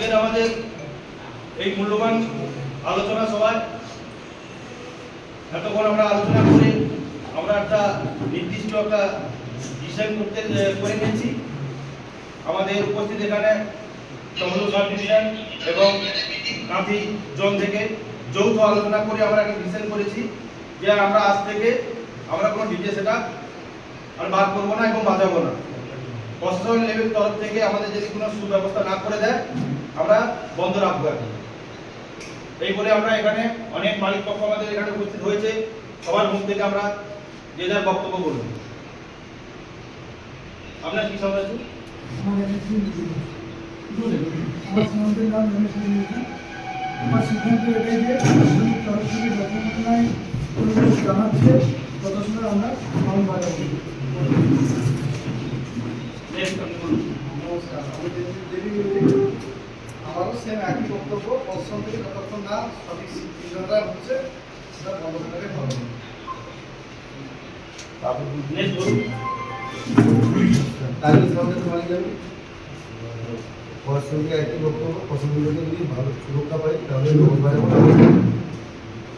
আজকের আমাদের এই মূল্যবান আলোচনা সভায় এতক্ষণ আমরা আলোচনা করে আমরা একটা নির্দিষ্ট একটা ডিসাইন করতে করে নিয়েছি। আমাদের উপস্থিত এখানে ডিভিশন এবং কাঁথি জোন থেকে যৌথ আলোচনা করে আমরা একটা ডিসাইন করেছি যে আমরা আজ থেকে আমরা কোনো ডিজে সেটা আর বার করব না এবং বাজাবো না। প্রশাসন লেভেল তরফ থেকে আমাদের যদি কোনো সুব্যবস্থা না করে দেয় আমরা বন্ধ রাখব এখন। এই বলে আমরা এখানে অনেক মালিক পক্ষ আমাদের এখানে উপস্থিত হয়েছে। সবার মুখ থেকে আমরা যে যার বক্তব্য বলব আপনার কি সময় আছে? আমার সময় আমরা। নমস্কার আমি সেম একই বক্তব্য? পশ্চিম থেকে যতক্ষণ না সঠিক সিদ্ধান্তটা হচ্ছে সেটা বন্ধ করে বলুন। তাহলে সামনে তোমার যাবে পড়াশোনাকে একই বক্তব্য? পছন্দ যদি ভালো সুরক্ষা পাই তাহলে